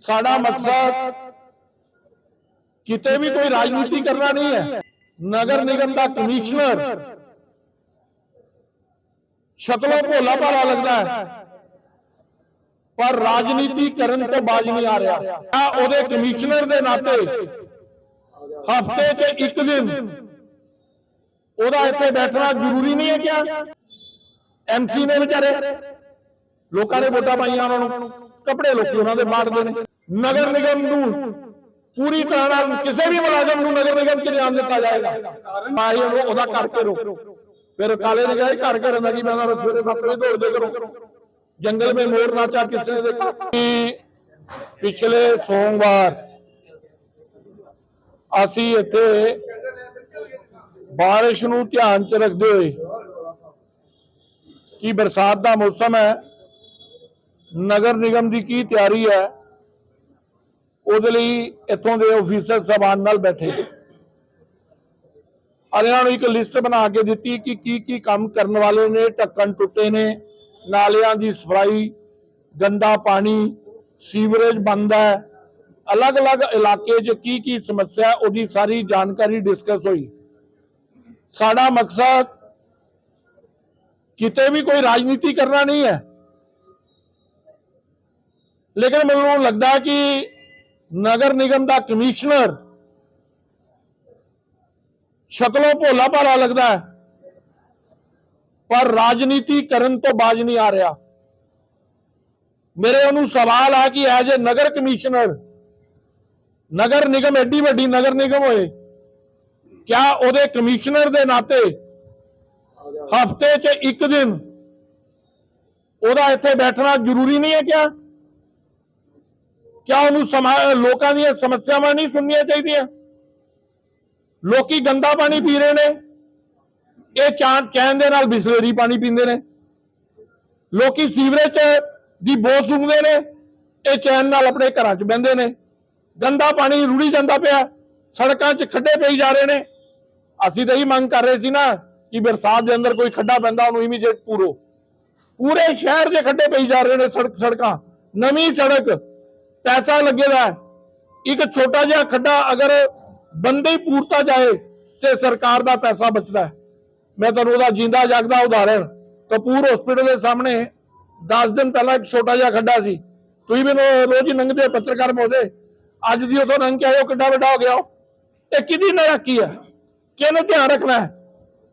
ਸਾਡਾ ਮਕਸਦ ਕਿਤੇ ਵੀ ਕੋਈ ਰਾਜਨੀਤੀ ਕਰਨਾ ਨਹੀਂ ਹੈ। ਨਗਰ ਨਿਗਮ ਦਾ ਕਮਿਸ਼ਨਰ ਸ਼ਕਲੋਂ ਭੋਲਾ ਭਾਲਾ ਲੱਗਦਾ ਹੈ। ਪਰ ਰਾਜਨੀਤੀ ਕਰਨ ਤੋਂ ਬਾਜ ਨਹੀਂ ਆ ਰਿਹਾ। ਆ ਉਹਦੇ ਕਮਿਸ਼ਨਰ ਦੇ ਨਾਤੇ ਹਫ਼ਤੇ 'ਚ ਇੱਕ ਦਿਨ ਉਹਦਾ ਇੱਥੇ ਬੈਠਣਾ ਜ਼ਰੂਰੀ ਨਹੀਂ ਹੈ ਕਿਆ? ਐਮਸੀ ਨੇ ਵਿਚਾਰੇ ਲੋਕਾਂ ਨੇ ਵੋਟਾਂ ਪਾਈਆਂ ਉਹਨਾਂ ਨੂੰ। ਕੱਪੜੇ ਲੋਕੀ ਉਹਨਾਂ ਦੇ ਮਾਰਦੇ ਨੇ। ਨਗਰ ਨਿਗਮ ਨੂੰ ਪੂਰੀ ਤਰ੍ਹਾਂ ਨਾਲ ਕਿਸੇ ਵੀ ਮੁਲਾਜ਼ਮ ਨੂੰ ਨਗਰ ਨਿਗਮ ਚ ਨਿਯਮ ਦਿੱਤਾ ਜਾਏਗਾ। ਮਾਰੀ ਉਹ ਉਹਦਾ ਕਰਕੇ ਰੋ ਫਿਰ ਕਾਲੇ ਨੇ ਕਿਹਾ, ਘਰ ਕਰਨ ਦਾ ਕੀ ਮੈਂ ਉਹਨਾਂ ਸਵੇਰੇ ਫੱਕਰੇ ਦੌੜਦੇ ਕਰੋ। ਜੰਗਲ ਮੇ ਮੋਰ ਨਾਚਾ ਕਿਸੇ ਨੇ ਦੇਖਾ ਪਿਛਲੇ ਸੋਮਵਾਰ ਅਸੀਂ ਇੱਥੇ بارش ਨੂੰ ਧਿਆਨ ਚ ਰੱਖਦੇ ਹੋਏ ਕੀ ਬਰਸਾਤ ਦਾ ਮੌਸਮ ਹੈ, ਨਗਰ ਨਿਗਮ ਦੀ ਕੀ ਤਿਆਰੀ ਹੈ ਉਹਦੇ ਲਈ ਇੱਥੋਂ ਦੇ ਅਫੀਸਰ ਸਭਾਨ ਨਾਲ ਬੈਠੇ। ਔਰ ਇਹਨਾਂ ਨੂੰ ਇੱਕ ਲਿਸਟ ਬਣਾ ਕੇ ਦਿੱਤੀ ਕਿ ਕੀ ਕੀ ਕੰਮ ਕਰਨ ਵਾਲੇ ਨੇ ਢੱਕਣ ਟੁੱਟੇ ਨੇ ਨਾਲਿਆਂ ਦੀ ਸਫ਼ਾਈ ਗੰਦਾ ਪਾਣੀ ਸੀਵਰੇਜ ਬੰਦ ਹੈ। ਅਲੱਗ-ਅਲੱਗ ਇਲਾਕੇ 'ਚ ਕੀ ਕੀ ਸਮੱਸਿਆ ਹੈ, ਉਹਦੀ ਸਾਰੀ ਜਾਣਕਾਰੀ ਡਿਸਕਸ ਹੋਈ। ਸਾਡਾ ਮਕਸਦ ਕਿਤੇ ਵੀ ਕੋਈ ਰਾਜਨੀਤੀ ਕਰਨਾ ਨਹੀਂ ਹੈ। ਲੇਕਿਨ ਮੈਨੂੰ ਲੱਗਦਾ ਹੈ ਕਿ ਨਗਰ ਨਿਗਮ ਦਾ ਕਮਿਸ਼ਨਰ ਸ਼ਕਲੋਂ ਭੋਲਾ ਭਾਲਾ ਲੱਗਦਾ ਹੈ, ਪਰ ਰਾਜਨੀਤੀ ਕਰਨ ਤੋਂ ਬਾਜ ਨਹੀਂ ਆ ਰਿਹਾ। ਮੇਰੇ ਉਹਨੂੰ ਸਵਾਲ ਆ ਕਿ ਐਜ ਅ ਨਗਰ ਕਮਿਸ਼ਨਰ, ਨਗਰ ਨਿਗਮ ਐਡੀ ਵੱਡੀ ਨਗਰ ਨਿਗਮ ਹੋਏ, ਕਿਆ ਉਹਦੇ ਕਮਿਸ਼ਨਰ ਦੇ ਨਾਤੇ ਹਫ਼ਤੇ 'ਚ ਇੱਕ ਦਿਨ ਉਹਦਾ ਇੱਥੇ ਬੈਠਣਾ ਜ਼ਰੂਰੀ ਨਹੀਂ ਹੈ ਕਿਆ? ਕਿਆ ਉਹਨੂੰ ਸਮਾ- ਲੋਕਾਂ ਦੀਆਂ ਸਮੱਸਿਆਵਾਂ ਨਹੀਂ ਸੁਣਨੀਆਂ ਚਾਹੀਦੀਆਂ ਲੋਕੀ ਗੰਦਾ ਪਾਣੀ ਪੀ ਰਹੇ ਨੇ ਇਹ ਚਾਂ ਚੈਨ ਦੇ ਨਾਲ ਬਿਸਲੇਰੀ ਪਾਣੀ ਪੀਂਦੇ ਨੇ ਲੋਕੀ ਸੀਵਰੇਜ ਦੀ ਬੋ ਸੁੰਘਦੇ ਨੇ ਇਹ ਚੈਨ ਨਾਲ ਆਪਣੇ ਘਰਾਂ 'ਚ ਬਹਿੰਦੇ ਨੇ ਗੰਦਾ ਪਾਣੀ ਰੁੜੀ ਜਾਂਦਾ ਪਿਆ ਸੜਕਾਂ 'ਚ ਖੱਡੇ ਪਈ ਜਾ ਰਹੇ ਨੇ ਅਸੀਂ ਤਾਂ ਇਹੀ ਮੰਗ ਕਰ ਰਹੇ ਸੀ ਨਾ ਕਿ ਬਰਸਾਤ ਦੇ ਅੰਦਰ ਕੋਈ ਖੱਡਾ ਪੈਂਦਾ ਉਹਨੂੰ ਇਮੀਡੀਏਟ ਪੂਰੋ ਪੂਰੇ ਸ਼ਹਿਰ 'ਚ ਖੱਡੇ ਪਈ ਜਾ ਰਹੇ ਨੇ ਸੜਕ ਸੜਕਾਂ ਨਵੀਂ ਸੜਕ ਪੈਸਾ ਲੱਗੇਦਾ ਹੈ। ਇੱਕ ਛੋਟਾ ਜਿਹਾ ਖੱਡਾ ਅਗਰ ਬੰਦੇ ਹੀ ਪੂਰਤਾ ਜਾਏ ਤੇ ਸਰਕਾਰ ਦਾ ਪੈਸਾ ਬਚਦਾ ਹੈ ਮੈਂ ਤੁਹਾਨੂੰ ਉਹਦਾ ਜਿੰਦਾ ਜਾਗਦਾ ਉਦਾਹਰਣ ਕਪੂਰ ਹਸਪੀਟਲ ਦੇ ਸਾਹਮਣੇ 10 ਦਿਨ ਪਹਿਲਾਂ ਇੱਕ ਛੋਟਾ ਜਿਹਾ ਖੱਡਾ ਸੀ ਤੁਸੀਂ ਮੈਨੂੰ ਰੋਜ਼ ਹੀ ਲੰਘਦੇ ਹੋ ਪੱਤਰਕਾਰ ਮਹੋਦੇ ਅੱਜ ਦੀ ਉਥੋਂ ਲੰਘ ਕੇ ਆਇਓ ਕਿੱਡਾ ਵੱਡਾ ਹੋ ਗਿਆ ਉਹ ਇਹ ਕਿਹਦੀ ਨਾਇਕੀ ਹੈ ਕਿਹਨੂੰ ਧਿਆਨ ਰੱਖਣਾ ਹੈ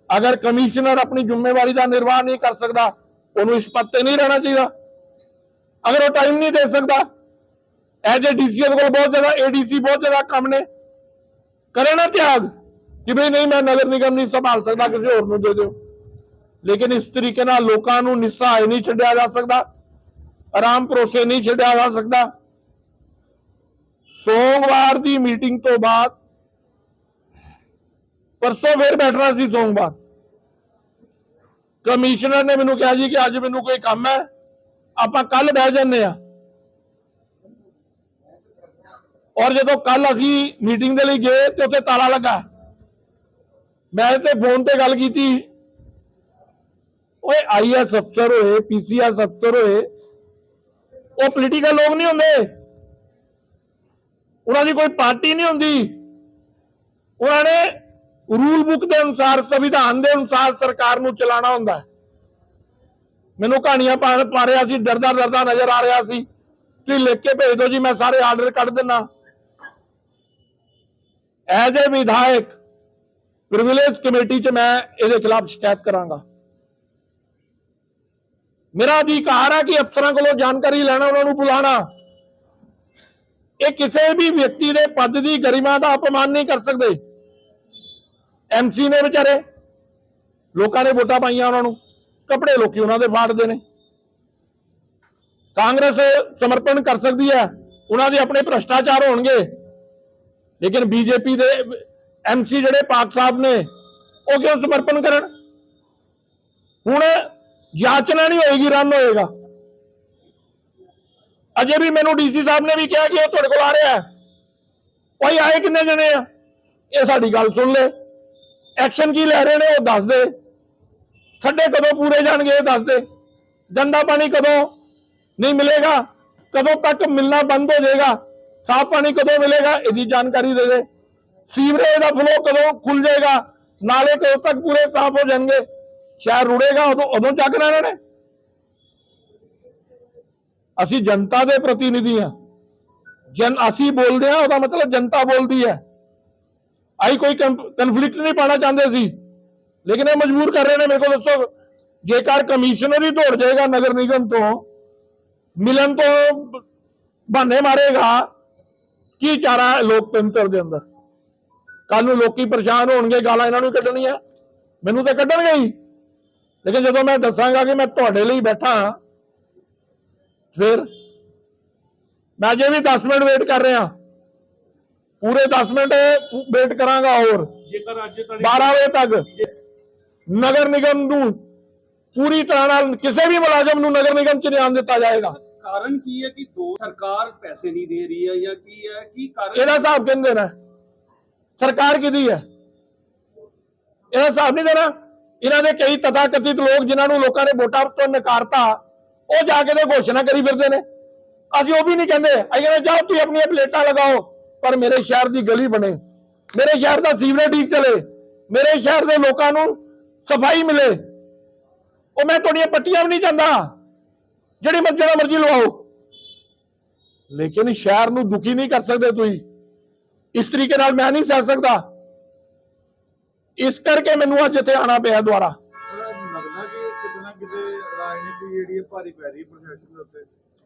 ਅਗਰ ਕਮਿਸ਼ਨਰ ਆਪਣੀ ਜ਼ਿੰਮੇਵਾਰੀ ਦਾ ਨਿਰਵਾਹ ਨਹੀਂ ਕਰ ਸਕਦਾ ਉਹਨੂੰ ਇਸ ਪਦ ਤੇ ਨਹੀਂ ਰਹਿਣਾ ਚਾਹੀਦਾ ਅਗਰ ਉਹ ਟਾਈਮ ਨਹੀਂ ਦੇ ਸਕਦਾ ਐਜ ਏ ਡੀਸੀਐਲ ਕੋਲ ਬਹੁਤ ਜ਼ਿਆਦਾ ਏਡੀਸੀ ਬਹੁਤ ਜ਼ਿਆਦਾ ਕੰਮ ਨੇ। ਕਰੇ ਨਾ ਤਿਆਗ, ਕਿ ਵੀ ਨਹੀਂ, ਮੈਂ ਨਗਰ ਨਿਗਮ ਨਹੀਂ ਸੰਭਾਲ ਸਕਦਾ, ਕਿਸੇ ਹੋਰ ਨੂੰ ਦੇ ਦਿਓ। ਲੇਕਿਨ ਇਸ ਤਰੀਕੇ ਨਾਲ ਲੋਕਾਂ ਨੂੰ ਨਿਸਹਾਏ ਨਹੀਂ ਛੱਡਿਆ ਜਾ ਸਕਦਾ, ਆਰਾਮ ਭਰੋਸੇ ਨਹੀਂ ਛੱਡਿਆ ਜਾ ਸਕਦਾ। ਸੋਮਵਾਰ ਦੀ ਮੀਟਿੰਗ ਤੋਂ ਬਾਅਦ, ਪਰਸੋਂ ਫਿਰ ਬੈਠਣਾ ਸੀ ਸੋਮਵਾਰ। ਕਮਿਸ਼ਨਰ ਨੇ ਮੈਨੂੰ ਕਿਹਾ ਜੀ ਕਿ ਅੱਜ ਮੈਨੂੰ ਕੋਈ ਕੰਮ ਹੈ, ਆਪਾਂ ਕੱਲ ਬਹਿ ਜੰਨੇ ਆ ਔਰ ਜਦੋਂ ਕੱਲ ਅਸੀਂ ਮੀਟਿੰਗ ਦੇ ਲਈ ਗਏ ਤੇ ਉੱਥੇ ਤਾਲਾ ਲੱਗਾ। ਮੈਂ ਤੇ ਫੋਨ ਤੇ ਗੱਲ ਕੀਤੀ। ਓਏ ਆਈਐਸ ਅਫਸਰ ਹੋਏ ਪੀਸੀਐਸ ਅਫਸਰ ਹੋਏ, ਉਹ ਪੋਲੀਟੀਕਲ ਲੋਕ ਨਹੀਂ ਹੁੰਦੇ। ਉਹਨਾਂ ਦੀ ਕੋਈ ਪਾਰਟੀ ਨਹੀਂ ਹੁੰਦੀ। ਉਹਨਾਂ ਨੇ ਰੂਲ ਬੁੱਕ ਦੇ ਅਨੁਸਾਰ, ਸੰਵਿਧਾਨ ਦੇ ਅਨੁਸਾਰ ਸਰਕਾਰ ਨੂੰ ਚਲਾਉਣਾ ਹੁੰਦਾ। ਮੈਨੂੰ ਕਹਾਣੀਆਂ ਪਾ ਪਾ ਰਿਹਾ ਸੀ ਡਰਦਾ ਡਰਦਾ ਨਜ਼ਰ ਆ ਰਿਹਾ ਸੀ। ਤੁਸੀਂ ਲਿਖ ਕੇ ਭੇਜ ਦਿਓ ਜੀ, ਮੈਂ ਸਾਰੇ ਆਰਡਰ ਕੱਢ ਦਿੰਨਾ ਐਜ਼ ਏ ਵਿਧਾਇਕ ਪ੍ਰਿਵਿਲੇਜ ਕਮੇਟੀ 'ਚ ਮੈਂ ਇਹਦੇ ਖਿਲਾਫ ਸ਼ਿਕਾਇਤ ਕਰਾਂਗਾ। ਮੇਰਾ ਅਧਿਕਾਰ ਹੈ ਕਿ ਅਫਸਰਾਂ ਕੋਲੋਂ ਜਾਣਕਾਰੀ ਲੈਣਾ, ਉਹਨਾਂ ਨੂੰ ਬੁਲਾਣਾ। ਇਹ ਕਿਸੇ ਵੀ ਵਿਅਕਤੀ ਦੇ ਪਦ ਦੀ ਗਰਿਮਾ ਦਾ ਅਪਮਾਨ ਨਹੀਂ ਕਰ ਸਕਦੇ। ਐਮਸੀ ਨੇ ਵਿਚਾਰੇ, ਲੋਕਾਂ ਨੇ ਵੋਟਾਂ ਪਾਈਆਂ ਉਹਨਾਂ ਨੂੰ। ਕੱਪੜੇ ਲੋਕੀ ਉਹਨਾਂ ਦੇ ਫਾੜਦੇ ਨੇ। ਕਾਂਗਰਸ ਸਮਰਪਣ ਕਰ ਸਕਦੀ ਹੈ, ਉਹਨਾਂ ਦੇ ਆਪਣੇ ਭ੍ਰਸ਼ਟਾਚਾਰ ਹੋਣਗੇ। ਲੇਕਿਨ ਬੀਜੇਪੀ ਦੇ ਐਮਸੀ ਜਿਹੜੇ ਪਾਕ ਸਾਹਿਬ ਨੇ, ਉਹ ਕਿਉਂ ਸਮਰਪਣ ਕਰਨ? ਹੁਣ ਯਾਚਨਾ ਨਹੀਂ ਹੋਏਗੀ ਰਨ ਹੋਏਗਾ। ਅਜੇ ਵੀ ਮੈਨੂੰ ਡੀਸੀ ਸਾਹਿਬ ਨੇ ਵੀ ਕਿਹਾ ਕਿ ਉਹ ਤੁਹਾਡੇ ਕੋਲ ਆ ਰਿਹਾ ਹੈ। ਭਾਈ, ਆਏ ਕਿੰਨੇ ਜਣੇ ਆ? ਇਹ ਸਾਡੀ ਗੱਲ ਸੁਣ ਲੈ। ਐਕਸ਼ਨ ਕੀ ਲੈ ਰਹੇ ਨੇ, ਉਹ ਦੱਸ ਦੇ। ਖੱਡੇ ਕਦੋਂ ਪੂਰੇ ਜਾਣਗੇ, ਇਹ ਦੱਸ ਦੇ। ਗੰਦਾ ਪਾਣੀ ਕਦੋਂ ਨਹੀਂ ਮਿਲੇਗਾ? ਕਦੋਂ ਤੱਕ ਮਿਲਣਾ ਬੰਦ ਹੋ ਜਾਏਗਾ? ਸਾਫ਼ ਪਾਣੀ ਕਦੋਂ ਮਿਲੇਗਾ, ਇਹਦੀ ਜਾਣਕਾਰੀ ਦੇ ਦੇ ਸੀਵਰੇਜ ਦਾ ਫਲੋ ਕਦੋਂ ਖੁੱਲ ਜਾਏਗਾ, ਨਾਲੇ ਕਦੋਂ ਤੱਕ ਪੂਰੇ ਸਾਫ਼ ਹੋ ਜਾਣਗੇ। ਸ਼ਹਿਰ ਰੁੜੇਗਾ, ਉਦੋਂ ਉਦੋਂ ਚੱਕਣਾ ਇਹਨਾਂ। ਨੇ ਅਸੀਂ ਜਨਤਾ ਦੇ ਪ੍ਰਤੀਨਿਧੀ ਹਾਂ। ਜਨ, ਅਸੀਂ ਬੋਲਦੇ ਹਾਂ, ਉਹਦਾ ਮਤਲਬ ਜਨਤਾ ਬੋਲਦੀ ਹੈ। ਆਈ ਕੋਈ ਕਨਫਲਿਕਟ ਨਹੀਂ ਪਾਣਾ ਚਾਹੁੰਦੇ ਸੀ ਲੇਕਿਨ ਇਹ ਮਜਬੂਰ ਕਰ ਰਹੇ ਨੇ, ਮੇਰੇ ਕੋਲ ਦੱਸੋ। ਜੇਕਰ ਕਮਿਸ਼ਨਰ ਹੀ ਦੌੜ ਜਾਏਗਾ ਨਗਰ ਨਿਗਮ ਤੋਂ, ਮਿਲਣ ਤੋਂ ਬਹਾਨੇ ਮਾਰੇਗਾ ਕੀ ਚਾਰਾ ਲੋਕਤੰਤਰ ਦੇ ਅੰਦਰ? ਕੱਲ ਨੂੰ ਲੋਕੀ ਪਰੇਸ਼ਾਨ ਹੋਣਗੇ ਗਾਲਾਂ ਇਹਨਾਂ ਨੂੰ ਕੱਢਣੀਆਂ। ਮੈਨੂੰ ਤਾਂ ਕੱਢਣਗੇ ਹੀ। ਲੇਕਿਨ ਜਦੋਂ ਮੈਂ ਦੱਸਾਂਗਾ ਕਿ ਮੈਂ ਤੁਹਾਡੇ ਲਈ ਬੈਠਾ ਫਿਰ ਮੈਂ ਅਜੇ ਵੀ 10 ਮਿੰਟ ਵੇਟ ਕਰ ਰਿਹਾ। ਪੂਰੇ 10 ਮਿੰਟ ਵੇਟ ਕਰਾਂਗਾ ਹੋਰ। ਜੇਕਰ ਅੱਜ ਤੁਹਾਡੀ 12 ਵਜੇ ਤੱਕ ਨਗਰ ਨਿਗਮ ਨੂੰ ਪੂਰੀ ਤਰ੍ਹਾਂ ਨਾਲ ਕਿਸੇ ਵੀ ਮੁਲਾਜ਼ਮ ਨੂੰ ਨਗਰ ਨਿਗਮ ਚ ਨਹੀਂ ਦਿੱਤਾ ਜਾਏਗਾ। ਕਾਰਨ ਕੀ ਹੈ ਕਿ ਦੋ ਸਰਕਾਰ ਪੈਸੇ ਨਹੀਂ ਦੇ ਰਹੀ ਹੈ ਜਾਂ ਕੀ ਹੈ? ਕੀ ਕਾਰਨ ਇਹਦਾ ਹਿਸਾਬ ਕਿੰਨੇ ਦੇਣਾ? ਸਰਕਾਰ ਕਿਹਦੀ ਹੈ? ਇਹਦਾ ਹਿਸਾਬ ਨਹੀਂ ਦੇਣਾ। ਇਹਨਾਂ ਦੇ ਕਈ ਤਥਾਕਥਿਤ ਲੋਕ ਜਿਨ੍ਹਾਂ ਨੂੰ ਲੋਕਾਂ ਨੇ ਵੋਟਾਂ ਤੋਂ ਨਕਾਰਤਾ, ਉਹ ਜਾ ਕੇ ਤੇ ਘੋਸ਼ਣਾ ਕਰੀ ਫਿਰਦੇ ਨੇ। ਅਸੀਂ ਉਹ ਵੀ ਨਹੀਂ ਕਹਿੰਦੇ। ਅਸੀਂ ਕਹਿੰਦੇ, ਜਾਓ ਤੁਸੀਂ ਆਪਣੀਆਂ ਪਲੇਟਾਂ ਲਗਾਓ, ਪਰ ਮੇਰੇ ਸ਼ਹਿਰ ਦੀ ਗਲੀ ਬਣੇ। ਮੇਰੇ ਸ਼ਹਿਰ ਦਾ ਸੀਵਰੇਜ ਠੀਕ ਚਲੇ। ਮੇਰੇ ਸ਼ਹਿਰ ਦੇ ਲੋਕਾਂ ਨੂੰ ਸਫ਼ਾਈ ਮਿਲੇ। ਉਹ ਮੈਂ ਤੁਹਾਡੀਆਂ ਪੱਟੀਆਂ ਵੀ ਨਹੀਂ ਜਾਂਦਾ ਜਿਹੜੀ ਮਰਜ਼ੀ ਜਿਹੜਾ ਮਰਜ਼ੀ ਲਵਾਓ। ਲੇਕਿਨ ਸ਼ਹਿਰ ਨੂੰ ਦੁਖੀ ਨਹੀਂ ਕਰ ਸਕਦੇ ਤੁਸੀਂ। ਇਸ ਤਰੀਕੇ ਨਾਲ ਮੈਂ ਨਹੀਂ ਸਹਿ ਸਕਦਾ। ਇਸ ਕਰਕੇ ਮੈਨੂੰ ਅੱਜ ਇੱਥੇ ਆਣਾ ਪਿਆ ਦੁਆਰਾ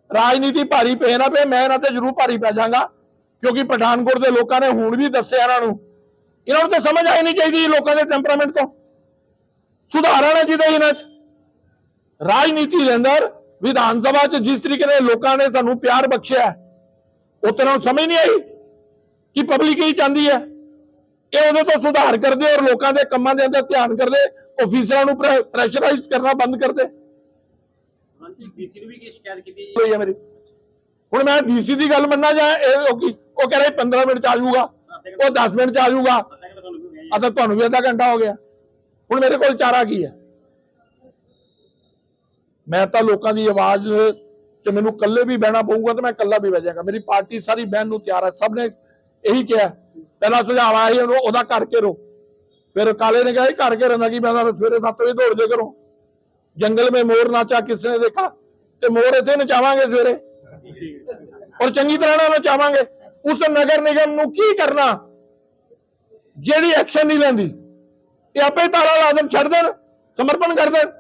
ਰਾਜਨੀਤੀ ਭਾਰੀ ਪੈ ਨਾ ਪਏ ਮੈਂ ਇਹਨਾਂ ਤੇ ਜ਼ਰੂਰ ਭਾਰੀ ਪੈ ਜਾਵਾਂਗਾ। ਕਿਉਂਕਿ ਪਠਾਨਕੋਟ ਦੇ ਲੋਕਾਂ ਨੇ ਹੁਣ ਵੀ ਦੱਸਿਆ ਇਹਨਾਂ ਨੂੰ। ਇਹਨਾਂ ਨੂੰ ਤਾਂ ਸਮਝ ਆਈ ਨਹੀਂ ਚਾਹੀਦੀ ਲੋਕਾਂ ਦੇ ਟੈਂਪਰਾਮੈਂਟ ਤੋਂ। ਸੁਧਾਰ ਆਉਣਾ ਚਾਹੀਦਾ ਇਹਨਾਂ 'ਚ। ਰਾਜਨੀਤੀ ਦੇ ਅੰਦਰ ਵਿਧਾਨ ਸਭਾ 'ਚ ਜਿਸ ਤਰੀਕੇ ਨਾਲ ਲੋਕਾਂ ਨੇ ਸਾਨੂੰ ਪਿਆਰ ਬਖਸ਼ਿਆ ਹੈ, ਉਹ ਤੇ ਇਹਨਾਂ ਨੂੰ ਸਮਝ ਨਹੀਂ ਆਈ ਕਿ ਪਬਲਿਕ ਕੀ ਚਾਹੁੰਦੀ ਹੈ। ਇਹ ਉਹਦੇ ਤੋਂ ਸੁਧਾਰ ਕਰਦੇ ਔਰ ਲੋਕਾਂ ਦੇ ਕੰਮਾਂ ਦੇ ਅੰਦਰ ਧਿਆਨ ਕਰਦੇ ਆਫੀਸਰਾਂ ਨੂੰ ਪ੍ਰੈਸ਼ਰਾਈਜ਼ ਕਰਨਾ ਬੰਦ ਕਰਦੇ। ਹਾਂਜੀ ਡੀਸੀ ਨੂੰ ਵੀ ਕੀ ਸ਼ਿਕਾਇਤ ਕੀਤੀ ਹੋਈ ਹੈ ਮੇਰੀ। ਹੁਣ ਮੈਂ ਡੀਸੀ ਦੀ ਗੱਲ ਮੰਨਾਂ ਜਾਂ ਇਹ ਉਹ ਕੀ ਕਹਿ ਰਹੇ 15 ਮਿੰਟ ਚ ਆ ਜਾਊਗਾ ਉਹ 10 ਮਿੰਟ ਚ ਆ ਜਾਊਗਾ। ਤੁਹਾਨੂੰ ਵੀ ਅੱਧਾ ਘੰਟਾ ਹੋ ਗਿਆ। ਹੁਣ ਮੇਰੇ ਕੋਲ ਚਾਰਾ ਕੀ ਹੈ? ਮੈਂ ਤਾਂ ਲੋਕਾਂ ਦੀ ਆਵਾਜ਼ ਤੇ ਮੈਨੂੰ ਇਕੱਲੇ ਵੀ ਬਹਿਣਾ ਪਊਗਾ ਤੇ ਮੈਂ ਇਕੱਲਾ ਵੀ ਬਹਿ ਜਾਗਾ ਮੇਰੀ ਪਾਰਟੀ ਸਾਰੀ ਬਹਿਣ ਨੂੰ ਤਿਆਰ ਹੈ ਸਭ ਨੇ ਇਹੀ ਕਿਹਾ। ਪਹਿਲਾ ਸੁਝਾਅ ਆਇਆ ਸੀ, ਉਹਨੂੰ ਉਹਦਾ ਕਰਕੇ ਰੋ ਫਿਰ ਕਾਲੇ ਨੇ ਕਿਹਾ ਇਹ ਕਰਕੇ ਰਹਿੰਦਾ ਕਿ ਮੈਂ ਤਾਂ ਸਵੇਰੇ 7 ਵਜੇ ਦੌੜਦੇ ਕਰੋ। ਜੰਗਲ ਮੇ ਮੋਰ ਨਾਚਾ ਕਿਸ ਨੇ ਦੇਖਾ? ਤੇ ਮੋਰ ਇਥੇ ਨਚਾਵਾਂਗੇ ਸਵੇਰੇ? ਔਰ ਚੰਗੀ ਤਰ੍ਹਾਂ ਨਾਲ ਨਚਾਵਾਂਗੇ ਉਸ ਨਗਰ ਨਿਗਮ ਨੂੰ ਕੀ ਕਰਨਾ? ਜਿਹੜੀ ਐਕਸ਼ਨ ਨਹੀਂ ਲੈਂਦੀ। ਇਹ ਆਪੇ ਤਾਲਾ ਲਾ ਦੇਣ ਛੱਡ ਦੇਣ, ਸਮਰਪਣ ਕਰ ਦੇਣ।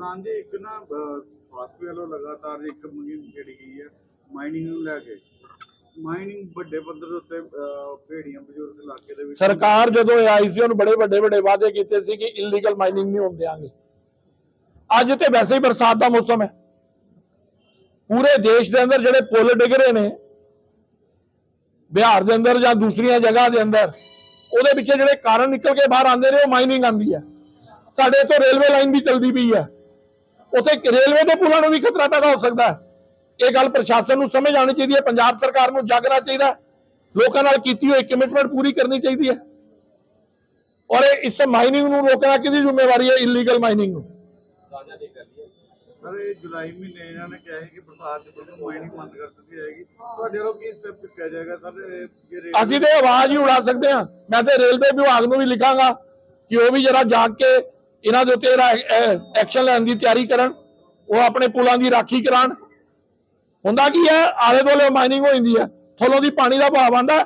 ਪ੍ਰਧਾਨ ਜੀ ਇੱਕ ਨਾ ਫਾਸਟ ਵੱਲੋਂ ਲਗਾਤਾਰ ਇੱਕ ਮੁਹਿੰਮ ਜਿਹੜੀ ਗਈ ਹੈ ਮਾਈਨਿੰਗ ਨੂੰ ਲੈ ਕੇ। ਮਾਈਨਿੰਗ ਵੱਡੇ ਪੱਧਰ ਉੱਤੇ ਭੇੜੀਆਂ ਬਜ਼ੁਰਗ ਇਲਾਕੇ ਦੇ ਵਿੱਚ ਸਰਕਾਰ ਜਦੋਂ ਆਈ ਸੀ, ਉਹਨੂੰ ਬੜੇ ਵੱਡੇ ਵੱਡੇ ਵਾਅਦੇ ਕੀਤੇ ਸੀ ਕਿ ਇਲੀਗਲ ਮਾਈਨਿੰਗ ਨਹੀਂ ਹੋਣ ਦੇਾਂਗੇ ਅੱਜ ਤੇ ਵੈਸੇ ਹੀ ਬਰਸਾਤ ਦਾ ਮੌਸਮ ਹੈ। ਪੂਰੇ ਦੇਸ਼ ਦੇ ਅੰਦਰ ਜਿਹੜੇ ਪੁੱਲ ਡਿੱਗ ਰਹੇ ਨੇ, ਬਿਹਾਰ ਦੇ ਅੰਦਰ ਜਾਂ ਦੂਸਰੀਆਂ ਜਗ੍ਹਾ ਦੇ ਅੰਦਰ, ਉਹਦੇ ਪਿੱਛੇ ਜਿਹੜੇ ਕਾਰਨ ਨਿਕਲ ਕੇ ਬਾਹਰ ਆਉਂਦੇ ਨੇ, ਉਹ ਮਾਈਨਿੰਗ ਆਉਂਦੀ ਹੈ। ਸਾਡੇ ਤੋਂ ਰੇਲਵੇ ਲਾਈਨ ਵੀ ਚਲਦੀ ਪਈ ਹੈ। ਉੱਥੇ ਰੇਲਵੇ ਦੇ ਪੁਲਾਂ ਨੂੰ ਵੀ ਖਤਰਾ ਪੈਦਾ ਹੋ ਸਕਦਾ ਹੈ। ਇਹ ਗੱਲ ਪ੍ਰਸ਼ਾਸਨ ਨੂੰ ਸਮਝ ਆਉਣੀ ਚਾਹੀਦੀ ਹੈ ਪੰਜਾਬ ਸਰਕਾਰ ਨੂੰ ਜਾਗਣਾ ਚਾਹੀਦਾ। ਲੋਕਾਂ ਨਾਲ ਕੀਤੀ ਹੋਈ ਕਮਿਟਮੈਂਟ ਪੂਰੀ ਕਰਨੀ ਚਾਹੀਦੀ ਹੈ। ਔਰ ਇਹ ਇਸ ਮਾਈਨਿੰਗ ਨੂੰ ਰੋਕਣਾ ਕਿਹਦੀ ਜ਼ਿੰਮੇਵਾਰੀ ਹੈ? ਇਲੀਗਲ ਮਾਈਨਿੰਗ ਨੂੰ। ਸਰ ਇਹ ਜੁਲਾਈ ਮਹੀਨੇ ਇਹਨਾਂ ਨੇ ਕਿਹਾ ਹੈ ਕਿ ਬਰਸਾਤ ਦੇ ਵਿੱਚ ਮਾਈਨਿੰਗ ਬੰਦ ਕਰ ਦਿੱਤੀ ਜਾਏਗੀ। ਤੁਹਾਡੇ ਵੱਲੋਂ ਕੀ ਸਟੈਪ ਚੁੱਕਿਆ ਜਾਏਗਾ ਸਰ ਇਹ ਜੇ ਰੇਲਵੇ- ਅਸੀਂ ਤੇ ਆਵਾਜ਼ ਹੀ ਉਡਾ ਸਕਦੇ ਹਾਂ। ਮੈਂ ਤੇ ਰੇਲਵੇ ਵਿਭਾਗ ਨੂੰ ਵੀ ਲਿਖਾਂਗਾ ਕਿ ਉਹ ਵੀ ਜਰਾ ਜਾਗ ਕੇ ਇਹਨਾਂ ਦੇ ਉੱਤੇ ਐਕਸ਼ਨ ਲੈਣ ਦੀ ਤਿਆਰੀ ਕਰਨ, ਉਹ ਆਪਣੇ ਪੁਲਾਂ ਦੀ ਰਾਖੀ ਕਰਾਉਣ। ਹੁੰਦਾ ਕੀ ਹੈ? ਆਲੇ ਦੁਆਲੇ ਮਾਈਨਿੰਗ ਹੋ ਜਾਂਦੀ ਹੈ। ਥੱਲੋਂ ਦੀ ਪਾਣੀ ਦਾ ਭਾਵ ਆਂਦਾ